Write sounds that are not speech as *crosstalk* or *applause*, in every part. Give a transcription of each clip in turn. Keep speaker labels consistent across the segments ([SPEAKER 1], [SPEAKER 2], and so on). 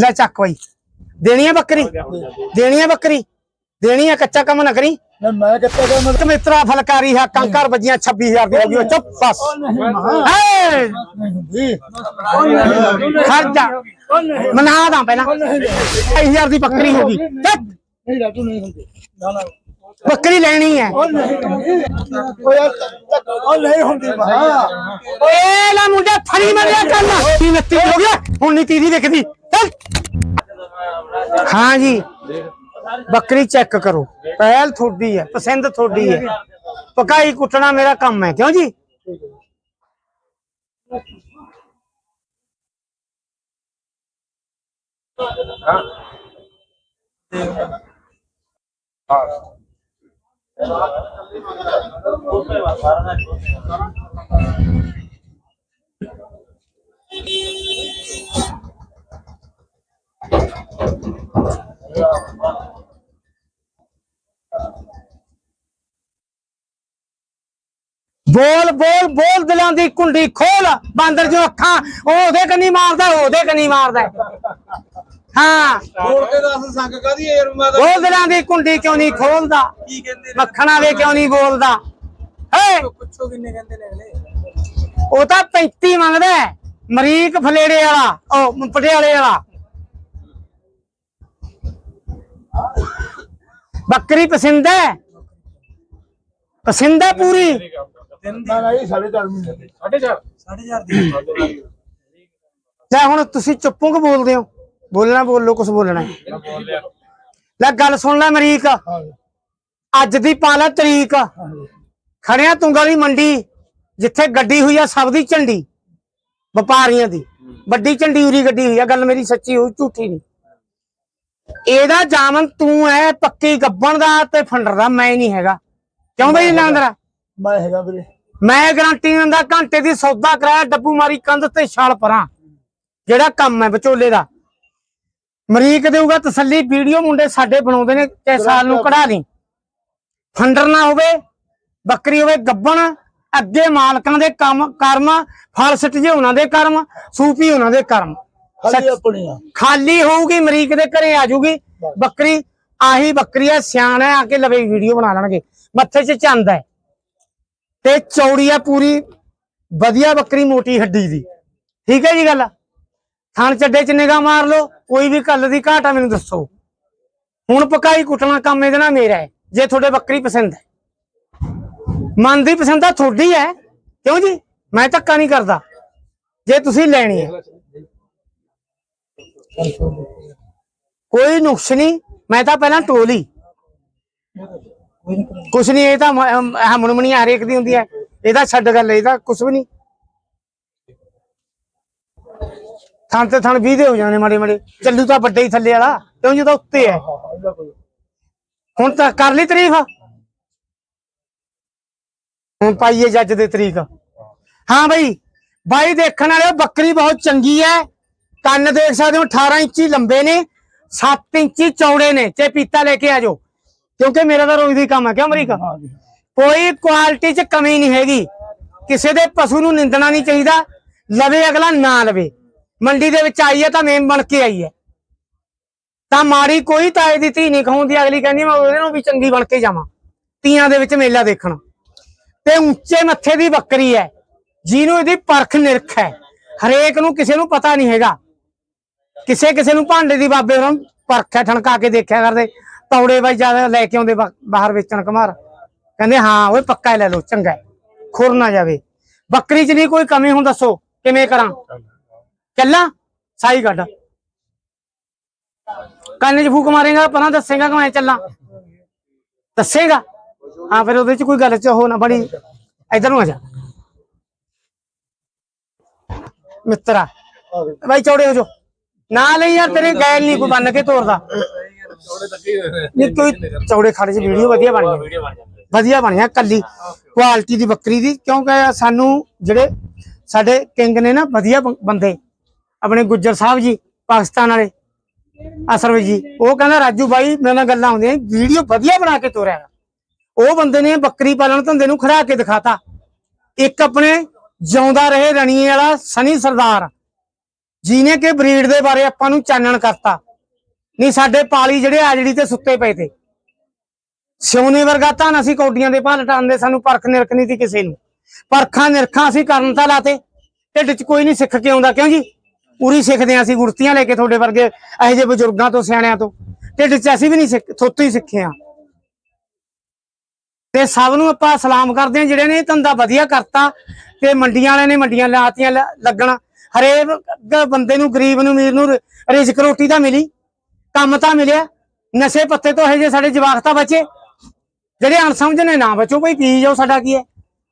[SPEAKER 1] ਲੈ ਚੱਕ ਬਈ। ਦੇਣੀ ਹੈ ਬੱਕਰੀ? ਦੇਣੀ ਹੈ ਬੱਕਰੀ? ਦੇਣੀ ਹੈ ਕੱਚਾ ਕੰਮ ਨਾ ਕਰੀ।
[SPEAKER 2] ਮੈਂ ਕਿੱਥੇ ਗਿਆ ਮੈਂ
[SPEAKER 1] ਮਿੱਤਰਾ ਫਲਕਾਰੀ ਹੈ ਕੰਕਰ ਵੱਜੀਆਂ 26000 ਦੀ ਹੋ ਗਈ ਚੁੱਪ ਬਸ। ਖਰਚਾ ਮਨਾ ਦਾਂ ਪਹਿਲਾਂ। 26000 ਦੀ ਬੱਕਰੀ ਹੋ ਗਈ।
[SPEAKER 2] ਨਹੀਂ ਰਾਜੂ ਨਹੀਂ ਹੁੰਦੀ। ਨਾ ਨਾ।
[SPEAKER 1] ਬੱਕਰੀ ਲੈਣੀ ਹੈ
[SPEAKER 2] ਉਹ ਨਹੀਂ ਹੁੰਦੀ ਉਹ ਯਾਰ ਉਹ ਨਹੀਂ ਹੁੰਦੀ ਮਾਂ
[SPEAKER 1] ਓਏ ਲਾ ਮੁੰਡਾ ਫੜੀ ਮਰਿਆ ਚੱਲ ਕੀ ਨੱਤੀ ਹੋ ਗਿਆ ਹੁਣ ਨੀ ਤੀਦੀ ਵਿਕਦੀ ਚੱਲ ਹਾਂ ਜੀ ਬੱਕਰੀ ਚੈੱਕ ਕਰੋ ਪਹਿਲ ਤੁਹਾਡੀ ਹੈ ਪਸੰਦ ਤੁਹਾਡੀ ਹੈ ਪਕਾਈ ਕੁੱਟਣਾ ਮੇਰਾ ਕੰਮ ਹੈ ਕਿਉਂ ਜੀ ਬੋਲ ਬੋਲ ਬੋਲ ਦਿਲਾਂ ਦੀ ਕੁੰਡੀ ਖੋਲ ਬਾਂਦਰ ਜੋ ਅੱਖਾਂ ਉਹ ਉਹਦੇ ਕੰਨੀ ਮਾਰਦਾ ਉਹ ਉਹਦੇ ਕੰਨੀ ਮਾਰਦਾ ਹਾਂ।
[SPEAKER 3] ਹੋਰ ਕੇ ਦੱਸ ਸੰਗ ਕਾਦੀ ਯਾਰ ਮੈਂ ਤਾਂ
[SPEAKER 1] ਬੋਲ ਦਿਲਾਂ ਦੀ ਕੁੰਡੀ ਕਿਉਂ ਨਹੀਂ ਖੋਲਦਾ?
[SPEAKER 3] ਕੀ ਕਹਿੰਦੇ
[SPEAKER 1] ਮੱਖਣਾ ਵੇ ਕਿਉਂ ਨਹੀਂ ਬੋਲਦਾ? ਹੈ!
[SPEAKER 3] ਪੁੱਛੋ ਕਿੰਨੇ ਕਹਿੰਦੇ ਨੇ ਅਗਲੇ।
[SPEAKER 1] ਉਹ ਤਾਂ 35 ਮੰਗਦਾ ਹੈ। ਮਰੀਕ ਫਲੇੜੇ ਵਾਲਾ ਉਹ ਪਟਿਆਲੇ ਵਾਲਾ। ਬੱਕਰੀ ਪਸੰਦ ਹੈ? ਪਸੰਦ ਹੈ ਪੂਰੀ?
[SPEAKER 2] ਨਾ ਨਾ ਇਹ ਸਾਡੇ ਚਾਰ ਮਹੀਨੇ
[SPEAKER 3] 4.5 ਦੀ।
[SPEAKER 1] ਲੈ ਹੁਣ ਤੁਸੀਂ ਚੁੱਪੋਂ ਕਿ ਬੋਲਦੇ ਹੋ। ਬੋਲਣਾ ਬੋਲੋ ਕੁਝ ਬੋਲਣਾ। ਹੈ। ਲੈ ਗੱਲ ਸੁਣ ਲੈ ਮਰੀਕ ਅੱਜ ਦੀ ਪਾ ਲੈ ਤਰੀਕ। ਖੜਿਆ ਤੁੰਗਾ ਦੀ ਮੰਡੀ ਜਿੱਥੇ ਗੱਡੀ ਹੋਈ ਆ ਸਭ ਦੀ ਝੰਡੀ ਵਪਾਰੀਆਂ ਦੀ। ਵੱਡੀ ਝੰਡੀ ਉਰੀ ਗੱਡੀ ਹੋਈ ਆ ਗੱਲ ਮੇਰੀ ਸੱਚੀ ਹੋਈ ਝੂਠੀ ਨਹੀਂ। ਇਹਦਾ ਜਾਮਨ ਤੂੰ ਐ ਪੱਕੀ ਗੱਬਣ ਦਾ ਤੇ ਫੰਡਰ ਦਾ ਮੈਂ ਨਹੀਂ ਹੈਗਾ। ਕਿਉਂ ਬਈ ਨੰਦਰਾ
[SPEAKER 2] ਮੈਂ ਹੈਗਾ ਵੀਰੇ।
[SPEAKER 1] ਮੈਂ ਗਾਰੰਟੀ ਦਿੰਦਾ ਘੰਟੇ ਦੀ ਸੌਦਾ ਕਰਾਇਆ ਡੱਬੂ ਮਾਰੀ ਕੰਧ ਤੇ ਛਾਲ ਪਰਾਂ। ਜਿਹੜਾ ਕੰਮ ਹੈ ਵਿਚੋਲੇ ਦਾ। ਮਰੀਕ ਦੇਊਗਾ ਤਸੱਲੀ ਵੀਡੀਓ ਮੁੰਡੇ ਸਾਡੇ ਬਣਾਉਂਦੇ ਨੇ ਤੇ ਸਾਲ ਨੂੰ ਕਢਾ ਲਈ। ਫੰਡਰ ਨਾ ਹੋਵੇ ਬੱਕਰੀ ਹੋਵੇ ਗੱਬਣ ਅੱਗੇ ਮਾਲਕਾਂ ਦੇ ਕੰਮ ਕਰਮ ਫਲ ਸਿੱਟ ਜੇ ਉਹਨਾਂ ਦੇ ਕਰਮ ਸੂਪੀ ਉਹਨਾਂ ਦੇ ਕਰਮ।
[SPEAKER 2] ਖਾਲੀ
[SPEAKER 1] ਹੋਊਗੀ ਮਰੀਕ ਦੇ ਘਰੇ ਆ ਜਾਊਗੀ। ਬੱਕਰੀ ਆਹੀ ਬੱਕਰੀ ਆ ਸਿਆਣਾ ਆ ਕੇ ਲਵੇ ਵੀਡੀਓ ਬਣਾ ਲੈਣਗੇ। ਮੱਥੇ 'ਚ ਚੰਦ ਹੈ। ਤੇ ਚੌੜੀ ਆ ਪੂਰੀ ਵਧੀਆ ਬੱਕਰੀ ਮੋਟੀ ਹੱਡੀ ਦੀ। ਠੀਕ ਹੈ ਜੀ ਗੱਲ? ਥਣ ਚੱਡੇ 'ਚ ਨਿਗਾਹ ਮਾਰ ਲਓ। ਕੋਈ ਵੀ ਕੱਲ ਦੀ ਘਾਟ ਆ, ਮੈਨੂੰ ਦੱਸੋ। ਹੁਣ ਪਕਾਈ ਕੁੱਟਣਾ ਕੰਮ ਇਹਦੇ ਨਾਲ ਮੇਰਾ ਹੈ, ਜੇ ਤੁਹਾਡੇ ਬੱਕਰੀ ਪਸੰਦ ਹੈ। ਮਨ ਦੀ ਪਸੰਦ ਆ, ਤੁਹਾਡੀ ਹੈ। ਕਿਉਂ ਜੀ? ਮੈਂ ਧੱਕਾ ਨਹੀਂ ਕਰਦਾ। ਜੇ ਤੁਸੀਂ ਲੈਣੀ ਹੈ। ਕੋਈ ਨੁਕਸ ਨਹੀਂ, ਮੈਂ ਤਾਂ ਪਹਿਲਾਂ ਟੋਲੀ। ਕੁਛ ਨਹੀਂ, ਇਹ ਤਾਂ ਹਮਣਮਣੀ ਹਰੇਕ ਦੀ ਹੁੰਦੀ ਹੈ। ਇਹਦਾ ਛੱਡ ਗੱਲ ਇਹਦਾ ਕੁਛ ਵੀ ਨਹੀਂ। ਥਣ ਤੇ ਥਣ 20 ਦੇ ਹੋ ਜਾਣੇ ਮਾੜੇ ਮਾੜੇ। ਚੱਲੂ ਤਾਂ ਵੱਡੇ ਹੀ ਥੱਲੇ ਵਾਲਾ ਕਿਉਂ ਜੀ ਤਾਂ ਉੱਤੇ ਹੈ? ਹੁਣ ਤਾਂ ਕਰ ਲਈ ਤਾਰੀਫ। ਹੁਣ ਪਾਈਏ ਜੱਜ ਦੇ ਤਰੀਕ। ਹਾਂ ਬਈ ਬਾਈ ਦੇਖਣ ਵਾਲਿਓ ਬੱਕਰੀ ਬਹੁਤ ਚੰਗੀ ਹੈ। ਕੰਨ ਦੇਖ ਸਕਦੇ ਹੋ 18 ਇੰਚੀ ਲੰਬੇ ਨੇ 7 ਇੰਚੀ ਚੌੜੇ ਨੇ। ਚੇ ਪੀਤਾ ਲੈ ਕੇ ਆ ਜਾਓ। ਕਿਉਂਕਿ ਮੇਰਾ ਤਾਂ ਰੋਜ਼ ਦੀ ਕੰਮ ਹੈ ਕਿਉਂ ਅਮਰੀਕਾ? ਕੋਈ ਕੁਆਲਿਟੀ 'ਚ ਕਮੀ ਨਹੀਂ ਹੈਗੀ। ਕਿਸੇ ਦੇ ਪਸ਼ੂ ਨੂੰ ਨਿੰਦਣਾ ਨਹੀਂ ਚਾਹੀਦਾ। ਲਵੇ ਅਗਲਾ ਨਾ ਲਵੇ। ਮੰਡੀ ਦੇ ਵਿੱਚ ਆਈ ਹੈ ਤਾਂ ਮੇਮ ਬਣ ਕੇ ਆਈ ਹੈ ਤਾਂ ਮਾੜੀ ਕੋਈ ਤਾਏ ਦੀ ਧੀ ਨਹੀਂ ਖਾਉਂਦੀ, ਅਗਲੀ ਕਹਿੰਦੀ ਮੈਂ ਉਹਦੇ ਨੂੰ ਵੀ ਚੰਗੀ ਬਣ ਕੇ ਜਾਵਾਂ, ਤੀਆਂ ਦੇ ਵਿੱਚ ਮੇਲਾ ਦੇਖਣਾ। ਤੇ ਉੱਚੇ ਮੱਥੇ ਦੀ ਬੱਕਰੀ ਹੈ ਜਿਹਨੂੰ ਇਹਦੀ ਪਰਖ ਨਿਰਖ ਹੈ ਹਰੇਕ ਨੂੰ ਕਿਸੇ ਨੂੰ ਪਤਾ ਨਹੀਂ ਹੈਗਾ। ਕਿਸੇ ਕਿਸੇ ਨੂੰ ਭਾਂਡੇ ਦੀ ਬਾਬੇ ਉਹਨਾਂ ਪਰਖ ਹੈ ਠਣਕਾ ਕੇ ਦੇਖਿਆ ਕਰਦੇ। ਤੌੜੇ ਬਾਈ ਜ਼ਿਆਦਾ ਲੈ ਕੇ ਆਉਂਦੇ ਬਾਹਰ ਵੇਚਣ ਕਮਾਰ ਕਹਿੰਦੇ ਹਾਂ, ਓਏ ਪੱਕਾ ਲੈ ਲਓ, ਚੰਗਾ ਖੁਰ ਨਾ ਜਾਵੇ। ਬੱਕਰੀ 'ਚ ਨਹੀਂ ਕੋਈ ਕਮੀ, ਹੁਣ ਦੱਸੋ, ਕਿਵੇਂ ਕਰਾਂ? ਚੱਲਾਂ, ਸਾਈ ਕੱਢ। ਕੰਨ 'ਚ ਫੂਕ ਮਾਰੇਗਾ, ਪਰਾਂ ਦੱਸੇਗਾ ਕਿ ਮੈਂ ਚੱਲਾਂ? ਦੱਸੇਗਾ? ਹਾਂ, ਫਿਰ ਉਹਦੇ 'ਚ ਕੋਈ ਗੱਲ 'ਚ ਹੋ ਨਾ ਬੜੀ ਇਧਰ ਨੂੰ ਆ ਜਾ। ਮਿੱਤਰਾ
[SPEAKER 2] ਆ।
[SPEAKER 1] ਬਾਈ, ਚੌੜੇ ਹੋ ਜੋ ਨਾ ਲਈ ਯਾਰ, ਤੇਰੇ ਗੈਲ ਨਹੀਂ ਕੋਈ ਬੰਨ ਕੇ ਤੋਰਦਾ।
[SPEAKER 3] ਥੋੜੇ
[SPEAKER 1] ਕੋਈ ਚੌੜੇ ਖਾੜੇ 'ਚ ਵੀਡੀਓ ਵਧੀਆ ਬਣ ਗਈ ਵਧੀਆ ਬਣਿਆ ਕੱਲੀ। ਕੁਆਲਿਟੀ ਦੀ ਬੱਕਰੀ ਦੀ। ਕਿਉਂਕਿ ਸਾਨੂੰ ਜਿਹੜੇ ਸਾਡੇ ਕਿੰਗ ਨੇ ਨਾ, ਵਧੀਆ ਬੰਦੇ। ਆਪਣੇ ਗੁੱਜਰ ਸਾਹਿਬ ਜੀ, ਪਾਕਿਸਤਾਨ ਵਾਲੇ। ਅਸਰਵ ਜੀ, ਉਹ ਕਹਿੰਦਾ, ਰਾਜੂ ਬਾਈ, ਮੇਰੇ ਨਾਲ ਗੱਲਾਂ ਹੁੰਦੀਆਂ, ਵੀਡੀਓ ਵਧੀਆ ਬਣਾ ਕੇ ਤੋਰਿਆ ਉਹ ਬੰਦੇ ਨੇ ਬੱਕਰੀ ਪਾਲਣ ਧੰਦੇ ਨੂੰ ਖੜਾ ਕੇ ਦਿਖਾਤਾ। ਇੱਕ ਆਪਣੇ ਜਿਉਂਦਾ ਰਹੇ ਰਣੀਏ ਵਾਲਾ ਸਨੀ ਸਰਦਾਰ, ਜਿਹਨੇ ਕਿ ਬਰੀਡ ਦੇ ਬਾਰੇ ਆਪਾਂ ਨੂੰ ਚਾਨਣ ਕਰਤਾ। ਨਹੀਂ, ਸਾਡੇ ਪਾਲੀ ਜਿਹੜੇ ਆਜੜੀ ਤੇ ਸੁੱਤੇ ਪਏ ਤੇ। ਸਿਉਨੇ ਵਰਗਾ ਤਾਂ ਅਸੀਂ ਕੌਡੀਆਂ ਦੇ ਭਾਲ ਟਾਂਦੇ ਸਾਨੂੰ ਪਰਖ ਨਿਰਖ ਨਹੀਂ ਸੀ ਕਿਸੇ ਨੂੰ। ਪਰਖਾਂ ਨਿਰਖਾਂ ਅਸੀਂ ਕਰਨ ਤਾਂ ਲਾਤੇ। ਢਿੱਡ 'ਚ ਕੋਈ ਨਹੀਂ ਸਿੱਖ ਕੇ ਆਉਂਦਾ, ਕਿਉਂ ਜੀ? ਪੂਰੀ ਸਿੱਖਦੇ ਹਾਂ ਅਸੀਂ ਗੁਰਤੀਆਂ ਲੈ ਕੇ ਤੁਹਾਡੇ ਵਰਗੇ ਇਹੋ ਜਿਹੇ ਬਜ਼ੁਰਗਾਂ ਤੋਂ, ਸਿਆਣਿਆਂ ਤੋਂ। ਢਿੱਡ 'ਚ ਅਸੀਂ ਵੀ ਨਹੀਂ ਸਿੱਖ, ਥੋਤੋਂ ਹੀ ਸਿੱਖੇ ਹਾਂ। ਤੇ ਸਭ ਨੂੰ ਆਪਾਂ ਸਲਾਮ ਕਰਦੇ ਹਾਂ, ਜਿਹੜੇ ਨੇ ਧੰਦਾ ਵਧੀਆ ਕਰਤਾ, ਤੇ ਮੰਡੀਆਂ ਵਾਲਿਆਂ ਨੇ ਮੰਡੀਆਂ ਲਾਤੀਆਂ ਲੱਗਣਾ। ਹਰੇਕ ਬੰਦੇ ਨੂੰ, ਗਰੀਬ ਨੂੰ, ਅਮੀਰ ਨੂੰ ਰ- ਰਿਜ਼ਕ ਰੋਟੀ ਤਾਂ ਮਿਲੀ, ਕੰਮ ਤਾਂ ਮਿਲਿਆ, ਨਸ਼ੇ ਪੱਤੇ ਤੋਂ ਇਹ ਜੇ ਸਾਡੇ ਜਵਾਕ ਤਾਂ ਬਚੇ। ਜਿਹੜੇ ਅਣਸਮਝ ਨੇ ਨਾ ਬਚੋ ਕੋਈ ਪੀ ਜਾਓ, ਸਾਡਾ ਕੀ ਹੈ?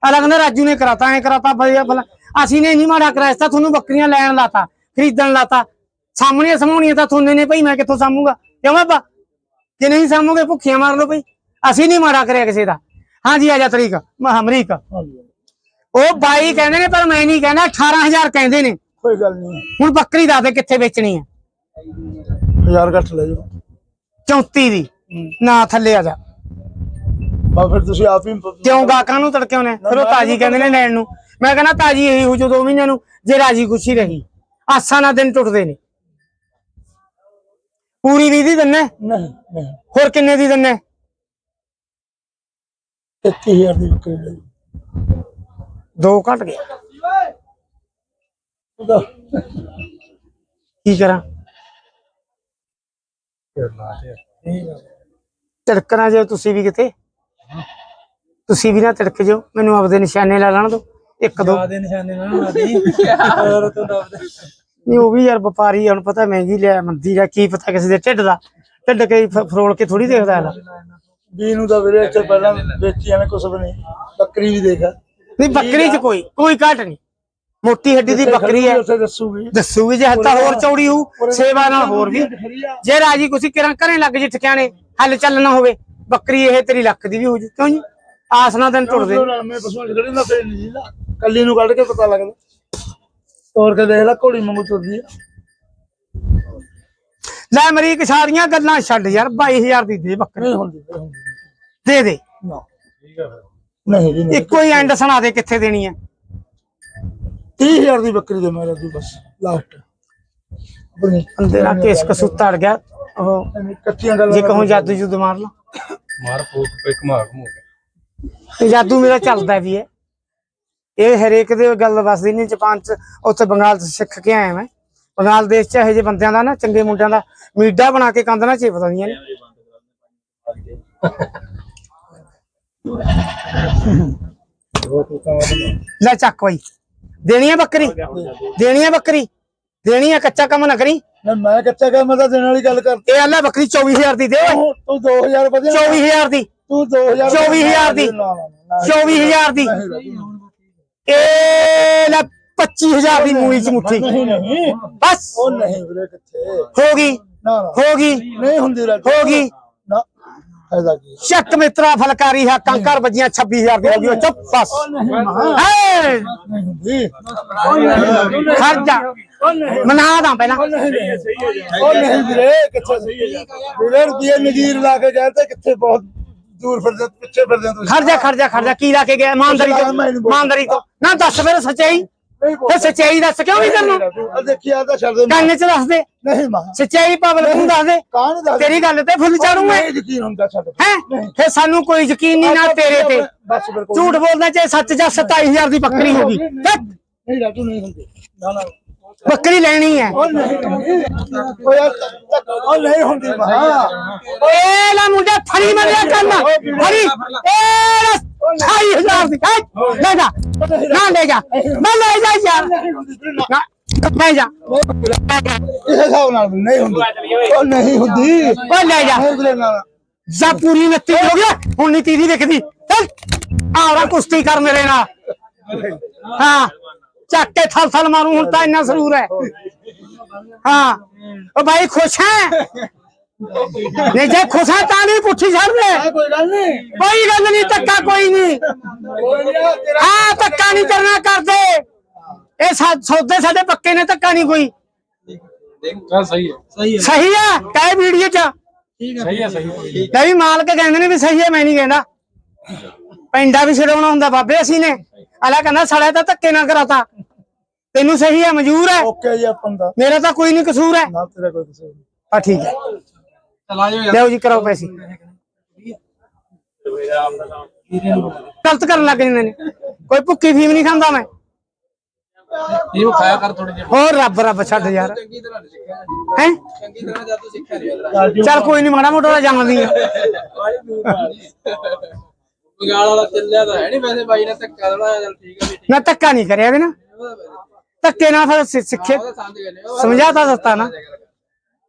[SPEAKER 1] ਅਲੱਗ ਨੇ ਰਾਜੂ ਨੇ ਕਰਾਤਾ, ਐ ਕਰਾਤਾ ਵਧੀਆ ਭਲਾ। ਅਸੀਂ ਨੇ ਨਹੀਂ ਮਾੜਾ ਕਰਾਇਆ ਸੀ ਤਾਂ ਤੁਹਾਨੂੰ ਬੱਕਰੀਆਂ ਲੈਣ ਲਾਤਾ। ਖਰੀਦਣ ਲਾਤਾ। ਸਾਹਮਣੇ ਸਮਾਉਣੀਆਂ ਤਾਂ ਤੁਹਾਨੂੰ ਨੇ ਭਈ ਮੈਂ ਕਿੱਥੋਂ ਸਾਮੂਗਾ ਕਿਉਂ ਬਾਬਾ? ਜੇ ਨਹੀਂ ਸਾਮੂਗੇ ਭੁੱਖੀਆਂ ਮਾਰ ਲਓ ਭਈ। ਅਸੀਂ ਨਹੀਂ ਮਾੜਾ ਕਰਿਆ ਕਿਸੇ ਦਾ। ਹਾਂਜੀ ਆ ਜਾ ਤਰੀਕ। ਅਮਰੀਕ।
[SPEAKER 2] ਹਾਂਜੀ।
[SPEAKER 1] ਉਹ ਬਾਈ ਕਹਿੰਦੇ ਨੇ ਪਰ ਮੈਂ ਨਹੀਂ ਕਹਿੰਦਾ 18000 ਕਹਿੰਦੇ ਨੇ।
[SPEAKER 2] ਕੋਈ ਗੱਲ ਨਹੀਂ।
[SPEAKER 1] ਹੁਣ ਬੱਕਰੀ ਦੱਸ ਦੇ ਕਿੱਥੇ ਵੇਚਣੀ ਹੈ।
[SPEAKER 2] ਹਜ਼ਾਰ ਘੱਟ ਲੈ ਜਾਓ।
[SPEAKER 1] 34 ਦੀ। ਨਾ ਥੱਲੇ ਆ ਜਾ।
[SPEAKER 2] ਬਾ ਫਿਰ ਤੁਸੀਂ ਆਪ ਹੀ
[SPEAKER 1] ਕਿਉਂ ਗਾਕਾਂ ਨੂੰ ਤੜਕਿਆਉਨੇ ਫਿਰ ਉਹ ਤਾਜੀ ਕਹਿੰਦੇ ਨੇ ਲੈਣ ਨੂੰ। ਮੈਂ ਕਹਿੰਦਾ ਤਾਜੀ ਇਹੀ ਹੋ ਜੋ ਦੋ ਮਹੀਨਿਆਂ ਨੂੰ ਜੇ ਰਾਜੀ ਖੁਸ਼ੀ ਰਹੀ। ਆਸਾਂ ਨਾਲ ਦਿਨ ਟੁੱਟਦੇ ਨੇ ਪੂਰੀ 20 ਦੀ ਦਿੰਨੇ?
[SPEAKER 2] ਨਹੀਂ ਨਹੀਂ।
[SPEAKER 1] ਹੋਰ ਕਿੰਨੇ ਦੀ ਦਿੰਨੇ?
[SPEAKER 2] 33000 ਦੀ ਵਿਕਰੀ ਲੈ ਜਾਓ
[SPEAKER 1] ਦੋ ਘਟ ਗਿਆ
[SPEAKER 2] ਉਹਦਾ।
[SPEAKER 1] ਕੀ ਕਰਾਂ? ਤਿੜਕਣਾ ਜੇ ਤੁਸੀਂ ਵੀ ਕਿਤੇ। ਤੁਸੀਂ ਵੀ ਨਾ ਤਿੜਕ ਜਾਓ। ਮੈਨੂੰ ਆਪਦੇ ਨਿਸ਼ਾਨੇ ਲਾ ਲੈਣ ਦਿਓ। ਇੱਕ ਦੋ।
[SPEAKER 3] ਦੇ ਨਿਸ਼ਾਨੇ ਨਾਲ ਨਾ ਦੀ *laughs* ਹੋਰ ਤੋਂ ਦੱਬਦੇ
[SPEAKER 1] ਨਹੀਂ ਉਹ ਵੀ ਯਾਰ ਵਪਾਰੀ ਹੁਣ ਪਤਾ ਮਹਿੰਗੀ ਲਿਆ ਮੰਦੀ ਦਾ ਕੀ ਪਤਾ ਕਿਸੇ ਦੇ ਢਿੱਡ ਦਾ। ਢਿੱਡ ਕੇ ਫ- ਫਰੋਲ ਕੇ ਥੋੜੀ ਦੇਖਦਾ ਹੈ
[SPEAKER 2] ਵੀ ਨੂੰ ਤਾਂ ਵੀਰੇ ਇੱਥੇ ਪਹਿਲਾਂ ਵੇਚੀ ਐਵੇਂ ਕੁਛ ਵੀ ਨਹੀਂ ਬੱਕਰੀ ਵੀ ਦੇਖ।
[SPEAKER 1] ਨਹੀਂ ਬੱਕਰੀ 'ਚ ਕੋਈ ਕੋਈ ਘਾਟ ਨਹੀਂ। ਮੋਟੀ ਹੱਡੀ ਦੀ ਬੱਕਰੀ ਹੈ
[SPEAKER 2] ਦੱਸੂਗੀ।
[SPEAKER 1] ਦੱਸੂਗੀ ਜੇ ਹੱਤਾ ਹੋਰ ਚੌੜੀ ਹੋਊ ਸੇਵਾ ਨਾਲ ਹੋਰ ਵੀ। ਜੇ ਰਾਜੀ ਕੁਛ ਕਿਰਾਂ ਘਰੇ ਲੱਗ ਜੇ ਠਿਕਾਣੇ ਹੱਲ ਚੱਲਣਾ ਹੋਵੇ ਬੱਕਰੀ ਇਹ ਤੇਰੀ ਲੱਖ ਦੀ ਵੀ ਹੋ ਜੂ। ਕਿਉਂ ਜੀ? ਆਸ ਨਾਲ ਦਿਨ ਟੁੱਟਦੇ
[SPEAKER 2] ਕੱਲੀ ਨੂੰ ਕੱਢ ਕੇ ਪਤਾ ਲੱਗਦਾ। ਤੋੜ ਕੇ ਦੇਖ ਲੈ ਘੋੜੀ ਵਾਂਗੂ ਤੁਰਦੀ ਆ।
[SPEAKER 1] ਲੈ ਅਮਰੀਕ ਸਾਰੀਆਂ ਗੱਲਾਂ ਛੱਡ ਯਾਰ 22000 ਦੀ ਦੇ ਬੱਕਰੀ।
[SPEAKER 2] ਨਹੀਂ ਹੁੰਦੀ ਨਹੀਂ ਹੁੰਦੀ।
[SPEAKER 1] ਦੇ ਦੇ।
[SPEAKER 2] ਨਾ। ਨਹੀਂ ਜੀ ਨਹੀਂ।
[SPEAKER 1] ਇੱਕੋ ਹੀ ਐਂਡ ਸੁਣਾ ਦੇ ਕਿੱਥੇ ਦੇਣੀ ਹੈ
[SPEAKER 2] 30000 ਦੀ ਬੱਕਰੀ ਦੇ ਮੇਰਾ ਤੂੰ ਬਸ ਲਾਸਟ ਆਪਣੀ
[SPEAKER 1] ਨਾਲ ਕੇਸ ਕਸੂਤਾ ਅੜ ਗਿਆ। ਉਹ
[SPEAKER 2] ਐਵੇਂ ਕੱਚੀਆਂ ਗੱਲਾਂ
[SPEAKER 1] ਜੇ ਕਹੂੰ ਜਾਦੂ ਜੁਦ ਮਾਰ ਲਾ।
[SPEAKER 3] ਮਾਰ ਫੂਕ ਇੱਕ ਮਾਰ ਘੁੰਮ ਕੇ
[SPEAKER 1] ਤੇ ਜਾਦੂ ਮੇਰਾ ਚੱਲਦਾ ਵੀ ਹੈ। ਇਹ ਹਰੇਕ ਦੇ ਗੱਲ ਵਸਦੀ ਨਹੀਂ ਜਾਪਾਨ ਚ ਉੱਥੇ ਬੰਗਾਲ ਚ ਸਿੱਖ ਕੇ ਆਇਆ ਮੈਂ। ਬੰਗਾਲ ਦੇਸ਼ ਚ ਇਹੋ ਜਿਹੇ ਬੰਦਿਆਂ ਦਾ ਨਾ ਚੰਗੇ ਮੁੰਡਿਆਂ ਦਾ ਮੀਡਾ ਬਣਾ ਕੇ ਕੰਧ ਨਾਲ ਚਿਪ ਦਿੰਦੀਆਂ ਨੇ। ਲੈ ਚੱਕ ਬਈ। ਦੇਣੀ ਹੈ ਬੱਕਰੀ ਦੇਣੀ ਹੈ ਬੱਕਰੀ ਦੇਣੀ ਹੈ ਕੱਚਾ ਕੰਮ ਨਾ ਕਰੀ।
[SPEAKER 2] ਨਾ ਮੈਂ ਕੱਚਾ ਕੰਮ ਦਾ ਦੇਣ ਵਾਲੀ ਗੱਲ ਕਰ
[SPEAKER 1] ਇਹ ਅੱਲਾ ਬੱਕਰੀ 24000 ਦੀ ਦੇ ਓਏ।
[SPEAKER 2] ਤੂੰ ਤੂੰ 2000 ਵਧਿਆ।
[SPEAKER 1] 24000 ਦੀ।
[SPEAKER 2] ਤੂੰ 2000
[SPEAKER 1] 24,000 ਦੀ।
[SPEAKER 2] ਨਾ, ਨਾ, ਨਾ,
[SPEAKER 1] 24000 ਦੀ। ਇਹ ਲੈ 25000 ਦੀ ਮੂਲੀ ਚ ਮੁੱਠੀ।
[SPEAKER 2] ਨਹੀਂ ਨਹੀਂ
[SPEAKER 1] ਬਸ।
[SPEAKER 2] ਉਹ ਨਹੀਂ ਵੀਰੇ ਕਿੱਥੇ?
[SPEAKER 1] ਹੋ ਗਈ।
[SPEAKER 2] ਨਾ ਨਾ।
[SPEAKER 1] ਹੋ ਗਈ।
[SPEAKER 2] ਨਹੀਂ ਹੁੰਦੀ ਰਾਜੂ
[SPEAKER 1] ਹੋ ਗਈ।
[SPEAKER 2] ਨਾ ਫਾਇਦਾ ਕੀ?
[SPEAKER 1] ਚੱਕ ਮਿੱਤਰਾ ਫਲਕਾਰੀ ਹਾਕਾਂ ਘਰ ਵੱਜੀਆਂ 26000 ਦੀ ਹੋ ਗਈ ਉਹ ਚੁੱਪ ਬਸ।
[SPEAKER 2] ਨਹੀਂ ਮਹਾ
[SPEAKER 1] ਹੈ।
[SPEAKER 2] ਨਹੀਂ ਹੁੰਦੀ।
[SPEAKER 1] ਖਰਜਾ ਮਨਾ ਦਾ ਪਹਿਲਾਂ।
[SPEAKER 2] ਉਹ ਨਹੀਂ ਵੀਰੇ ਕਿੱਥੇ ਸਹੀ ਹੈ ਵੀਰੇ ਰੁਪਏ ਨਜ਼ੀਰ ਲਾ ਕੇ ਗਏ ਤੇ ਕਿੱਥੇ ਬਹੁਤ ਦੂਰ ਫਿਰਦੇ ਪਿੱਛੇ ਫਿਰਦੇ ਤੁਸੀਂ
[SPEAKER 1] ਖਰਜਾ ਖਰਜਾ ਖਰਜਾ ਕੀ ਲਾ ਕੇ ਗਿਆ ਇਮਾਨਦਾਰੀ ਤੋਂ ਇਮਾਨਦਾਰੀ ਤੋਂ ਨਾ ਦੱਸ ਫਿਰ ਸੱਚਾਈ
[SPEAKER 2] ਨਹੀਂ
[SPEAKER 1] ਤੇ ਸੱਚਾਈ ਦੱਸ ਕਿਉਂ ਨਹੀਂ ਕਰਨਾ
[SPEAKER 2] ਆ ਦੇਖੀ ਆ ਤਾਂ ਛੱਡ ਦੇ
[SPEAKER 1] ਕੰਨ ਚ ਦੱਸ ਦੇ
[SPEAKER 2] ਨਹੀਂ ਮਹਾ
[SPEAKER 1] ਸੱਚਾਈ ਪਬਲਿਕ ਨੂੰ ਦੱਸ ਦੇ
[SPEAKER 2] ਕਾਂ ਨਹੀਂ ਦੱਸ
[SPEAKER 1] ਤੇਰੀ ਗੱਲ ਤੇ ਫੁੱਲ ਚਾੜੂਗਾ
[SPEAKER 2] ਨਹੀਂ ਯਕੀਨ ਹੁੰਦਾ ਛੱਡ
[SPEAKER 1] ਹੈ ਫਿਰ ਸਾਨੂੰ ਕੋਈ ਯਕੀਨ ਨਹੀਂ ਨਾ ਤੇਰੇ ਤੇ
[SPEAKER 2] ਬਸ ਫਿਰ ਕੋਈ
[SPEAKER 1] ਝੂਠ ਬੋਲਦਾ ਚਾਹੇ ਸੱਚ ਜਾਂ 27000 ਦੀ ਬੱਕਰੀ ਹੋ ਗਈ ਹੈਂ?
[SPEAKER 2] ਨਹੀਂ ਰਾਜੂ ਨਹੀਂ ਹੁੰਦੀ ਨਾ ਨਾ
[SPEAKER 1] ਬੱਕਰੀ ਲੈਣੀ ਹੈ
[SPEAKER 2] ਉਹ ਨਹੀਂ ਉਹ ਯਾਰ ਉਹ ਨਹੀਂ ਹੁੰਦੀ ਮਹਾ
[SPEAKER 1] ਏ ਲੈ ਮੁੰਡੇ ਫੜੀ ਮਰਿਆ ਕਰਨਾ ਫੜੀ ਏ ਲੈ 28000 ਦੀ ਹੈਂ? ਲੈ ਜਾ ਨਾ ਲੈ ਜਾ ਮੈਂ ਲੈ ਜਾ ਯਾਰ
[SPEAKER 2] ਨਹੀਂ ਹੁੰਦੀ ਵੀਰੇ, ਨਾ।
[SPEAKER 1] ਨਾ ਲੈ ਜਾ
[SPEAKER 2] ਇਸ ਹਿਸਾਬ ਨਾਲ ਵੀ ਨਹੀਂ ਹੁੰਦੀ ਉਹ ਨਹੀਂ ਹੁੰਦੀ
[SPEAKER 1] ਓ ਲੈ ਜਾ
[SPEAKER 2] ਨਹੀਂ ਵੀਰੇ, ਨਾ ਨਾ।
[SPEAKER 1] ਜਾ ਪੂਰੀ ਨੱਤੀ ਹੋ ਗਿਆ ਹੁਣ ਨੀ ਤੀਦੀ ਵਿਕਦੀ ਚੱਲ ਆਵਰਾ ਕੁਸ਼ਤੀ ਕਰ ਮੇਰੇ ਨਾਲ ਹਾਂ ਚੱਕ ਕੇ ਥਲ ਥਲ ਮਾਰੂ ਹੁਣ ਤਾਂ ਇੰਨਾ ਸਰੂਰ ਹੈ। ਹਾਂ। ਓ ਭਾਈ ਖੁਸ਼ ਹੈ? ਨਹੀਂ ਜੇ ਖੁਸ਼ ਹੈ ਤਾਂ ਨਹੀਂ ਪੁੱਛੀ ਛੱਡ ਦੇ
[SPEAKER 2] ਆ ਕੋਈ ਗੱਲ ਨਹੀਂ।
[SPEAKER 1] ਕੋਈ ਗੱਲ ਨਹੀਂ ਧੱਕਾ ਕੋਈ ਨਹੀਂ।
[SPEAKER 2] ਨਹੀਂ
[SPEAKER 1] ਹਾਂ ਧੱਕਾ ਨਹੀਂ ਕਰਨਾ ਕਰਦੇ। ਇਹ ਸੌਦੇ ਸਾਡੇ ਪੱਕੇ ਨੇ ਧੱਕਾ ਨਹੀਂ ਕੋਈ।
[SPEAKER 3] ਸਹੀ ਹੈ। ਸਹੀ ਹੈ।
[SPEAKER 1] ਸਹੀ ਹੈ? ਕਹੇ ਵੀਡੀਓ ਚ।
[SPEAKER 3] ਸਹੀ ਹੈ ਸਹੀ ਹੈ।
[SPEAKER 1] ਵੀ ਮਾਲਕ ਕਹਿੰਦੇ ਨੇ ਵੀ ਸਹੀ ਹੈ ਮੈਂ ਨਹੀਂ ਕਹਿੰਦਾ। ਪੈਂਡਾ ਵੀ ਛਡਾਉਣਾ ਹੁੰਦਾ ਬਾਬੇ ਅਸੀਂ ਨੇ। ਅਲਾ ਕਹਿੰਦਾ ਸਾਲਿਆ ਤਾਂ ਧੱਕੇ ਨਾ ਕਰਾਤਾ। ਤੈਨੂੰ ਸਹੀ ਹੈ ਮਨਜ਼ੂਰ ਹੈ
[SPEAKER 2] ਓਕੇ ਜੀ ਆਪਾਂ ਦਾ
[SPEAKER 1] ਮੇਰਾ ਤਾਂ ਕੋਈ ਨਹੀਂ ਕਸੂਰ ਹੈ
[SPEAKER 2] ਨਾ ਤੇਰਾ ਕੋਈ ਕਿਸੇ ਨਹੀਂ
[SPEAKER 1] ਆ ਠੀਕ ਹੈ
[SPEAKER 3] ਚਲਾ ਜਾਓ
[SPEAKER 1] ਲਿਆਓ ਜੀ ਕਰਾਓ ਪੈਸੇ। ਗਲਤ ਕਰਨ ਲੱਗ ਜਾਂਦੇ ਨੇ। ਕੋਈ ਭੁੱਕੀ ਫੀਮ ਨਹੀਂ ਖਾਂਦਾ ਮੈਂ।
[SPEAKER 3] ਇਹ ਖਾਇਆ ਕਰ ਥੋੜੀ ਜਿਹੀ।
[SPEAKER 1] ਹੋਰ ਰੱਬ ਰੱਬ ਛੱਡ ਯਾਰ।
[SPEAKER 3] ਚੰਗੀ ਤਰ੍ਹਾਂ ਸਿੱਖਿਆ।
[SPEAKER 1] ਹੈ?
[SPEAKER 3] ਚੰਗੀ ਤਰ੍ਹਾਂ ਜਦ ਤੂੰ ਸਿੱਖਿਆ ਨਹੀਂ
[SPEAKER 1] ਚੱਲ ਕੋਈ ਨਹੀਂ ਮਾੜਾ ਮੋਟਾ ਜਾਣਦੀ ਆ।
[SPEAKER 3] ਬਗਾਲ ਵਾਲਾ ਚੱਲਿਆ ਤਾਂ ਹੈ ਨਹੀਂ ਵੈਸੇ ਬਾਈ ਨੇ ਧੱਕਾ ਦੇਣਾ ਚੱਲ ਠੀਕ ਹੈ
[SPEAKER 1] ਮੈਂ ਧੱਕਾ ਨਹੀਂ ਕਰਿਆ ਵੀ ਨਾ। ਧੱਕੇ ਨਾਲ ਫਿਰ ਸਿ- ਸਿੱਖੇ। ਸਮਝਾਤਾ ਦਿੱਤਾ ਨਾ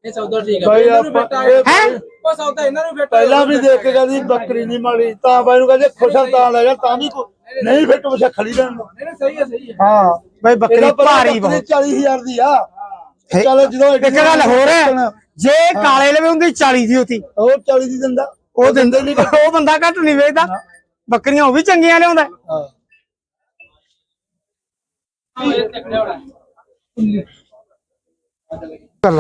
[SPEAKER 3] ਇਹ ਸੌਦਾ ਠੀਕ ਹੈ
[SPEAKER 2] ਬਾਈ
[SPEAKER 3] ਇਹਨਾਂ ਨੂੰ
[SPEAKER 2] ਆਪਾਂ
[SPEAKER 3] ਫਿੱਟ ਆ
[SPEAKER 2] ਇਹ
[SPEAKER 1] ਹੈ?
[SPEAKER 3] ਉਹ ਸੌਦਾ ਇਹਨਾਂ ਨੂੰ ਫਿੱਟ
[SPEAKER 2] ਪਹਿਲਾਂ ਵੀ ਦੇਖ ਕੇ ਕਹਿੰਦੀ ਬੱਕਰੀ ਨਹੀਂ ਮਾੜੀ ਤਾਂ ਬਾਈ ਨੂੰ ਕਹਿੰਦੇ ਖੁਸ਼ਲ ਤਾਂ ਲੈ ਜਾ ਤਾਂ ਵੀ ਨਹੀਂ ਫਿੱਟ ਬਸ਼ਾ ਖੜੀ ਰਹਿਣ।
[SPEAKER 3] ਨਹੀਂ ਸਹੀ ਹੈ ਸਹੀ ਹੈ
[SPEAKER 2] ਹਾਂ।
[SPEAKER 1] ਬਈ ਬੱਕਰੀ ਭਾਰੀ ਬਹੁਤ।
[SPEAKER 2] 40000 ਦੀ ਆ।
[SPEAKER 1] ਹੈ।
[SPEAKER 2] ਚਲੋ ਜਦੋਂ
[SPEAKER 1] ਇੱਕ ਗੱਲ ਹੋਰ ਹੈ ਜੇ ਕਾਲੇ ਲਵੇ ਹੁੰਦੀ 40 ਦੀ ਹੁੰਦੀ
[SPEAKER 2] ਉਹ 40 ਦੀ ਦਿੰਦਾ।
[SPEAKER 1] ਉਹ ਦਿੰਦੇ ਨਹੀਂ। ਉਹ ਬੰਦਾ ਘੱਟ ਨਹੀਂ ਵੇਚਦਾ। ਬੱਕਰੀਆਂ ਉਹ ਵੀ ਚੰਗੀਆਂ ਲਿਆਉਂਦਾ।
[SPEAKER 2] ਹਾਂ।
[SPEAKER 1] ਕਰ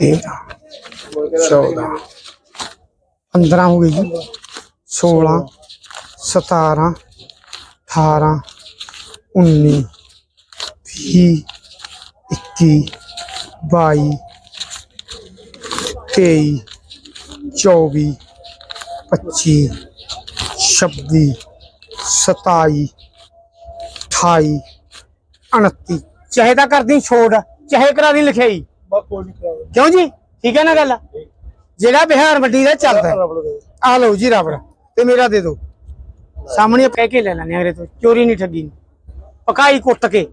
[SPEAKER 1] ਤੇਰਾਂ ਚੌਦਾਂ ਪੰਦਰਾਂ ਹੋ ਗਈ ਜੀ 16 17 18 19 ਵੀਹ ਇੱਕੀ ਬਾਈ ਤੇਈ ਚੌਵੀ ਪੱਚੀ ਛੱਬੀ ਸਤਾਈ ਅਠਾਈ ਉਨੱਤੀ ਚਾਹੇ ਤਾਂ ਕਰਦੀ ਛੋੜ ਚਾਹੇ ਕਰਾ ਦੀ ਲਿਖਾਈ। ਕਿਉਂ ਜੀ? ਠੀਕ ਹੈ ਨਾ ਗੱਲ? ਜਿਹੜਾ ਬਿਹਾਰ ਵੱਡੀ ਦਾ ਚੱਲਦਾ ਆ ਲਓ ਜੀ ਰਬੜ ਤੇ ਮੇਰਾ ਦੇ ਦਿਓ। ਸਾਹਮਣੇ ਕਹਿ ਕੇ ਲੈ ਲੈਣੇ ਅਗਰੇ ਤੋਂ ਚੋਰੀ ਨਹੀਂ ਠੱਗੀ। ਪਕਾਈ ਕੁੱਟ ਕੇ।